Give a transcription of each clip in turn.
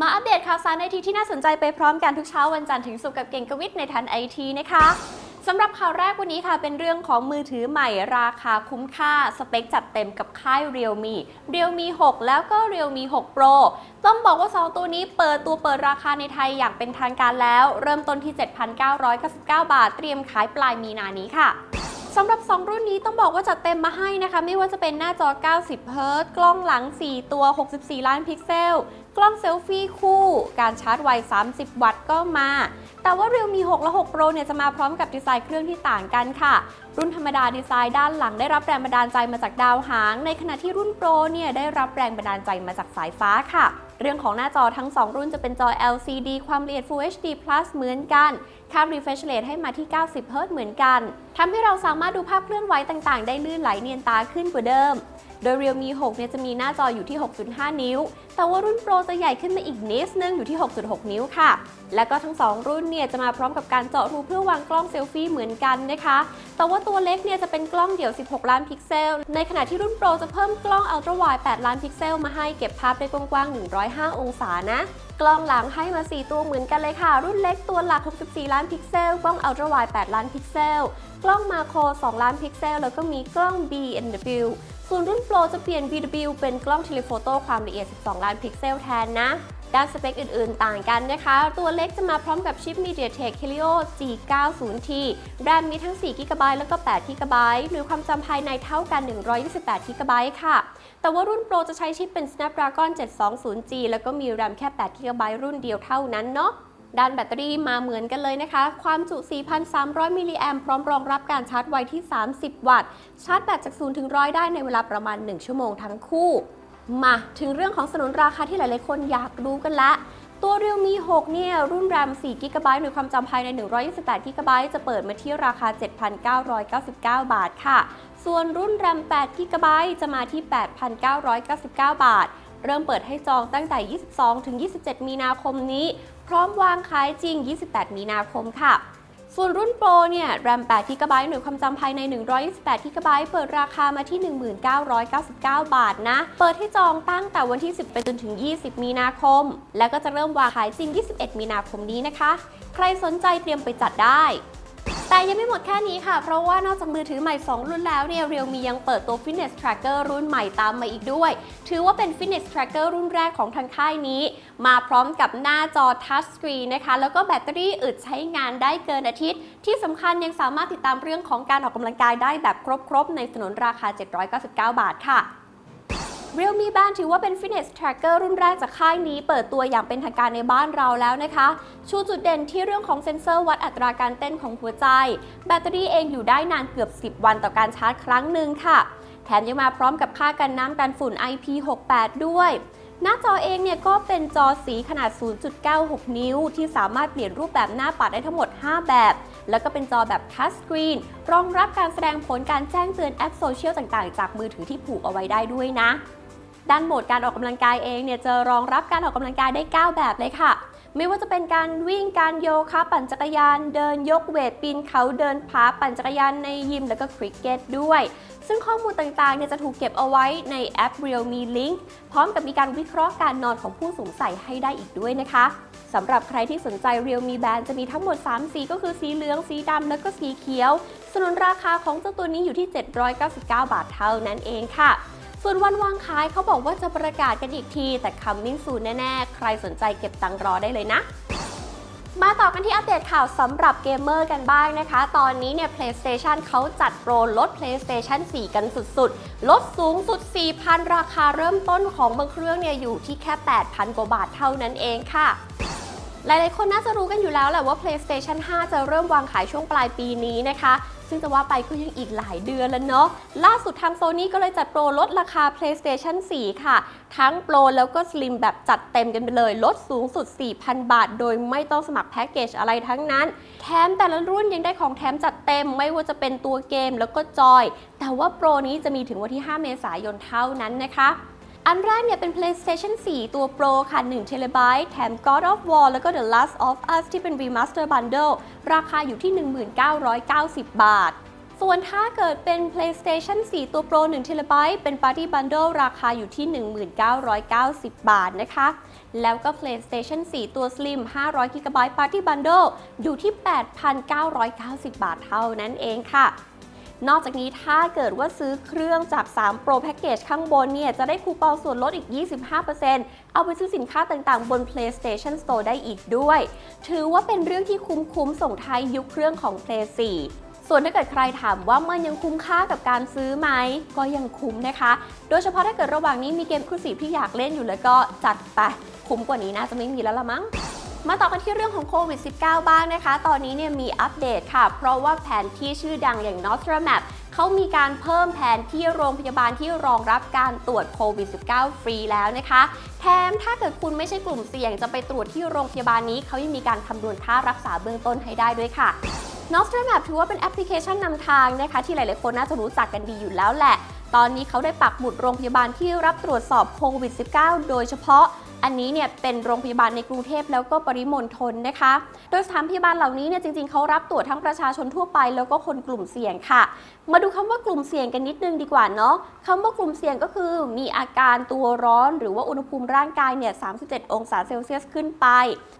มาอัปเดตข่าวสารไอทีที่น่าสนใจไปพร้อมกันทุกเช้าวันจันทร์ถึงศุกร์กับเก่งกวิทในทันไอทีนะคะสำหรับข่าวแรกวันนี้ค่ะเป็นเรื่องของมือถือใหม่ราคาคุ้มค่า สเปคจัดเต็มกับค่าย Realme Realme 6 แล้วก็ Realme 6 Pro ต้องบอกว่า 2 ตัวนี้เปิดตัวเปิดราคาในไทยอย่างเป็นทางการแล้ว เริ่มต้นที่ 7,999 บาท เตรียมขายปลายมีนานี้ค่ะ สำหรับ 2 รุ่นนี้ต้องบอกว่าจัดเต็มมาให้นะคะ ไม่ว่าจะเป็นหน้าจอ 90เฮิรต์กล้องหลัง 4 ตัว 64 ล้านพิกเซล กล้องเซลฟี่คู่ การชาร์จไว 30 วัตต์ก็มา แต่ว่า Realme 6 และ 6 Pro เนี่ยจะมาพร้อมกับดีไซน์เครื่องที่ต่างกันค่ะ รุ่นธรรมดาดีไซน์ด้านหลังได้รับแรงบันดาลใจมาจากดาวหาง ในขณะที่รุ่น Pro เนี่ยได้รับแรงบันดาลใจมาจากสายฟ้าค่ะ เรื่องของหน้าจอทั้ง 2 รุ่นจะเป็นจอ LCD ความละเอียด Full HD Plus เหมือนกัน ค่า refresh rate ให้มาที่ 90 Hz เหมือนกัน ทำให้เราสามารถดูภาพเคลื่อนไหวต่างๆ ได้ลื่นไหลเนียนตาขึ้นกว่าเดิม โดย Realme 6 เนี่ยจะมีหน้าจออยู่ที่ 6.5 นิ้ว แต่ว่ารุ่น Pro จะใหญ่ขึ้นมาอีกนิดนึงอยู่ที่ 6.6 นิ้วค่ะ และก็ทั้ง 2 รุ่นเนี่ยจะมาพร้อมกับการเจาะรูเพื่อวางกล้องเซลฟี่เหมือนกันนะคะ แต่ว่าตัวเล็กเนี่ยจะเป็นกล้องเดี่ยว 16 ล้านพิกเซล ในขณะที่รุ่น Pro จะเพิ่มกล้อง Ultra Wide 8ล้านพิกเซลมาให้เก็บภาพได้กว้างๆ 105 องศานะกล้องหลังให้มา 4 ตัวเหมือนกันเลยค่ะ รุ่นเล็กตัวหลัก 64 ล้านพิกเซล กล้อง Ultra Wide 8ล้านพิกเซล กล้องมาโคร 2 ล้านพิกเซล แล้วก็มีกล้อง B&W ส่วนรุ่น Pro จะเปลี่ยน VW เป็นกล้องเทเลโฟโต้ความละเอียด 12 ล้านพิกเซลแทนนะ ด้านสเปคอื่นๆ ต่างกันนะคะ ตัวเล็กจะมาพร้อมกับชิป MediaTek Helio G90T แรมมีทั้ง 4 GB แล้วก็8 GB หรือความจำภายในเท่ากัน 128 GB ค่ะ แต่ว่ารุ่น Pro จะใช้ชิปเป็น Snapdragon 720G แล้วก็มีแรมแค่8 GB รุ่นเดียวเท่านั้นเนาะ ด้านแบตเตอรี่มาเหมือนกันเลยนะคะ ความจุ 4,300 มิลลิแอมพร้อมรองรับการชาร์จไวที่ 30 วัตต์ ชาร์จแบตจาก0ถึง100 ได้ในเวลาประมาณ 1 ชั่วโมงทั้งคู่ มาถึงเรื่องของสนุนราคาที่หลายๆ คนอยากรู้กันละตัว Realme 6 เนี่ย รุ่น RAM 4 g b หรือความจำภายใน 128 g b จะเปิดมาที่ราคา 7,999 บาทค่ะ ส่วนรุ่น RAM 8 g b จะมาที่ 8,999 บาท เริ่มเปิดให้จองตั้งแต่ 22 ถึง 27 มีนาคมนี้ พร้อมวางขายจริง 28 มีนาคมค่ะ ส่วนรุ่นโปรเนี่ย RAM 8 g b หน่วยความจำภายใน 128 g b เปิดราคามาที่ 1999 บาทนะ เปิดให้จองตั้งแต่วันที่ 10 ไปจนถึง 20 มีนาคม แล้วก็จะเริ่มวางขายจริง 21 มีนาคมนี้นะคะ ใครสนใจเตรียมไปจัดได้ แต่ยังไม่หมดแค่นี้ค่ะ เพราะว่านอกจากมือถือใหม่ 2 รุ่นแล้วเนี่ย Realme ยังเปิดตัว Fitness Tracker รุ่นใหม่ตามมาอีกด้วย ถือว่าเป็น Fitness Tracker รุ่นแรกของทางค่ายนี้ มาพร้อมกับหน้าจอ Touch Screen นะคะ แล้วก็แบตเตอรี่อึดใช้งานได้เกินอาทิตย์ ที่สำคัญยังสามารถติดตามเรื่องของการออกกำลังกายได้แบบครบๆ ในสนนราคา 799 บาทค่ะ Realme Band ถือว่าเป็น Fitness Tracker รุ่นแรกจากค่ายนี้ เปิดตัวอย่างเป็นทางการในบ้านเราแล้วนะคะ ชูจุดเด่นที่เรื่องของเซ็นเซอร์วัดอัตราการเต้นของหัวใจ แบตเตอรี่เองอยู่ได้นานเกือบ 10 วันต่อการชาร์จครั้งหนึ่งค่ะ แถมยังมาพร้อมกับค่ากันน้ำกันฝุ่น IP68 ด้วยหน้าจอเองเนี่ยก็เป็นจอสีขนาด 0.96 นิ้ว ที่สามารถเปลี่ยนรูปแบบหน้าปัดได้ทั้งหมด 5 แบบ แล้วก็เป็นจอแบบทัชสกรีน รองรับการแสดงผลการแจ้งเตือนแอปโซเชียลต่างๆ จากมือถือที่ผูกเอาไว้ได้ด้วยนะ ด้านโหมดการออกกำลังกายเองเนี่ยจะรองรับการออกกำลังกายได้ 9 แบบเลยค่ะ ไม่ว่าจะเป็นการวิ่งการโยคะปั่นจักรยาน เดินยกเวทปีนเขาเดินผาปั่นจักรยานในยิมแล้วก็คริกเก็ตด้วย ซึ่งข้อมูลต่างๆเนี่ยจะถูกเก็บเอาไว้ในแอป Realme Link พร้อมกับมีการวิเคราะห์การนอนของผู้สวมใส่ให้ได้อีกด้วยนะคะสำหรับใครที่สนใจ Realme Band จะมีทั้งหมด 3 สีก็คือสีเหลือง สีดำ แล้วก็สีเขียว สนุนราคาของเจ้าตัวนี้อยู่ที่ 799 บาทเท่านั้นเองค่ะ ส่วนวันวางขายเขาบอกว่าจะประกาศกันอีกที แต่ coming soon แน่ ๆ ใครสนใจเก็บตังค์รอได้เลยนะมาต่อกันที่อัปเดตข่าวสำหรับเกมเมอร์กันบ้างนะคะ ตอนนี้เนี่ย PlayStation เขาจัดโปรลด PlayStation 4 กันสุดๆ ลดสูงสุด 4,000 ราคาเริ่มต้นของบางเครื่องเนี่ยอยู่ที่แค่ 8,000 กว่าบาทเท่านั้นเองค่ะ หลายๆ คนน่าจะรู้กันอยู่แล้วแหละว่า PlayStation 5 จะเริ่มวางขายช่วงปลายปีนี้นะคะ ซึ่งจะว่าไปก็ยังอีกหลายเดือนแล้วเนาะ ล่าสุดทางโซนี่ก็เลยจัดโปรลดราคา PlayStation 4 ค่ะ ทั้งโปรแล้วก็ Slim แบบจัดเต็มกันไปเลย ลดสูงสุด 4,000 บาท โดยไม่ต้องสมัครแพ็กเกจอะไรทั้งนั้น แถมแต่ละรุ่นยังได้ของแถมจัดเต็ม ไม่ว่าจะเป็นตัวเกมแล้วก็จอย แต่ว่าโปรนี้จะมีถึงวันที่ 5 เมษายนเท่านั้นนะคะ อันแรกเนี่ยเป็น PlayStation 4 ตัว Pro ค่ะ1 t b แถม God of War แล้วก็ The Last of Us ที่เป็น Remaster Bundle ราคาอยู่ที่ 1990 บาท ส่วนถ้าเกิดเป็น PlayStation 4 ตัว Pro 1 t b เป็น Party Bundle ราคาอยู่ที่ 1990 บาทนะคะ แล้วก็ PlayStation 4 ตัว Slim 500 GB Party Bundle อยู่ที่ 8,990 บาทเท่านั้นเองค่ะ นอกจากนี้ถ้าเกิดว่าซื้อเครื่องจาก 3 Pro Package ข้างบนเนี่ย จะได้คูปองส่วนลดอีก 25%เอาไปซื้อสินค้าต่างๆ บน PlayStation Store ได้อีกด้วย ถือว่าเป็นเรื่องที่คุ้มๆส่งท้ายยุคเครื่องของ Play 4ส่วนถ้าเกิดใครถามว่ามันยังคุ้มค่ากับการซื้อไหม ก็ยังคุ้มนะคะ โดยเฉพาะถ้าเกิดระหว่างนี้มีเกมคุสีที่อยากเล่นอยู่แล้วก็จัดไป คุ้มกว่านี้น่าจะไม่มีแล้วละมั้ง มาต่อกันที่เรื่องของโควิด -19 บ้างนะคะ ตอนนี้เนี่ยมีอัปเดตค่ะ เพราะว่าแผนที่ชื่อดังอย่าง n o t r a Map เขามีการเพิ่มแผนที่โรงพยาบาลที่รองรับการตรวจโควิด -19 ฟรีแล้วนะคะ แถมถ้าเกิดคุณไม่ใช่กลุ่มเสี่ยงจะไปตรวจที่โรงพยาบาลนี้ เขายังมีการคำนวณค่ารักษาเบื้องต้นให้ได้ด้วยค่ะ Nostra Map ถือว่าเป็นแอปพลิเคชันนำทางนะคะ ที่หลาย ๆ คนน่าจะรู้จักกันดีอยู่แล้วแหละ ตอนนี้เขาได้ปักหมุดโรงพยาบาลที่รับตรวจสอบโควิด -19 โดยเฉพาะ อันนี้เนี่ยเป็นโรงพยาบาลในกรุงเทพแล้วก็ปริมณฑลนะคะ โดยสถานพยาบาลเหล่านี้เนี่ยจริงๆเขารับตรวจทั้งประชาชนทั่วไป แล้วก็คนกลุ่มเสี่ยงค่ะ มาดูคำว่ากลุ่มเสี่ยงกันนิดนึงดีกว่าเนาะคำว่ากลุ่มเสี่ยงก็คือ มีอาการตัวร้อน หรือว่าอุณหภูมิร่างกายเนี่ย 37 องศาเซลเซียสขึ้นไป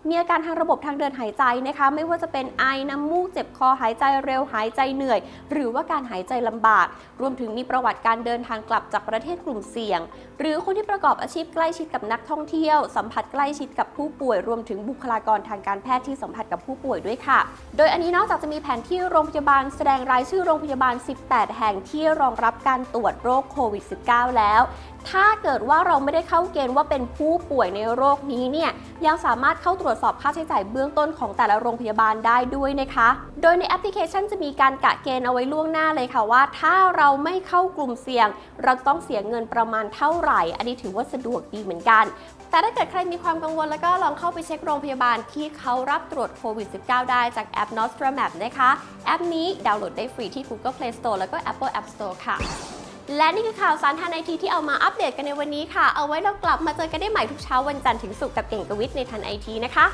มีอาการทางระบบทางเดินหายใจนะคะ ไม่ว่าจะเป็นไอน้ำมูกเจ็บคอหายใจเร็วหายใจเหนื่อย หรือว่าการหายใจลำบาก รวมถึงมีประวัติการเดินทางกลับจากประเทศกลุ่มเสี่ยง หรือคนที่ประกอบอาชีพใกล้ชิดกับนักท่องเที่ยวสัมผัสใกล้ชิดกับผู้ป่วยรวมถึงบุคลากรทางการแพทย์ที่สัมผัสกับผู้ป่วยด้วยค่ะ โดยอันนี้นอกจากจะมีแผนที่โรงพยาบาลแสดงรายชื่อโรงพยาบาล 18 แห่งที่รองรับการตรวจโรคโควิด -19 แล้ว ถ้าเกิดว่าเราไม่ได้เข้าเกณฑ์ว่าเป็นผู้ป่วยในโรคนี้เนี่ยยังสามารถเข้าตรวจสอบค่าใช้จ่ายเบื้องต้นของแต่ละโรงพยาบาลได้ด้วยนะคะ โดยในแอปพลิเคชันจะมีการกะเกณฑ์เอาไว้ล่วงหน้าเลยค่ะว่า ถ้าเราไม่เข้ากลุ่มเสี่ยง เราต้องเสียเงินประมาณเท่าไหร่ อันนี้ถือว่าสะดวกดีเหมือนกันแต่ถ้าเกิดใครมีความกังวลแล้วก็ลองเข้าไปเช็คโรงพยาบาลที่เขารับตรวจโควิด -19 ได้จากแอป Nostra Map นะคะ แอปนี้ดาวน์โหลดได้ฟรีที่ Google Play Store แล้วก็ Apple App Store ค่ะ และนี่คือข่าวสารทางไอทีที่เอามาอัปเดตกันในวันนี้ค่ะ เอาไว้เรากลับมาเจอกันได้ใหม่ทุกเช้าวันจันทร์ถึงศุกร์กับเก่งกวิทในทันไอทีนะคะ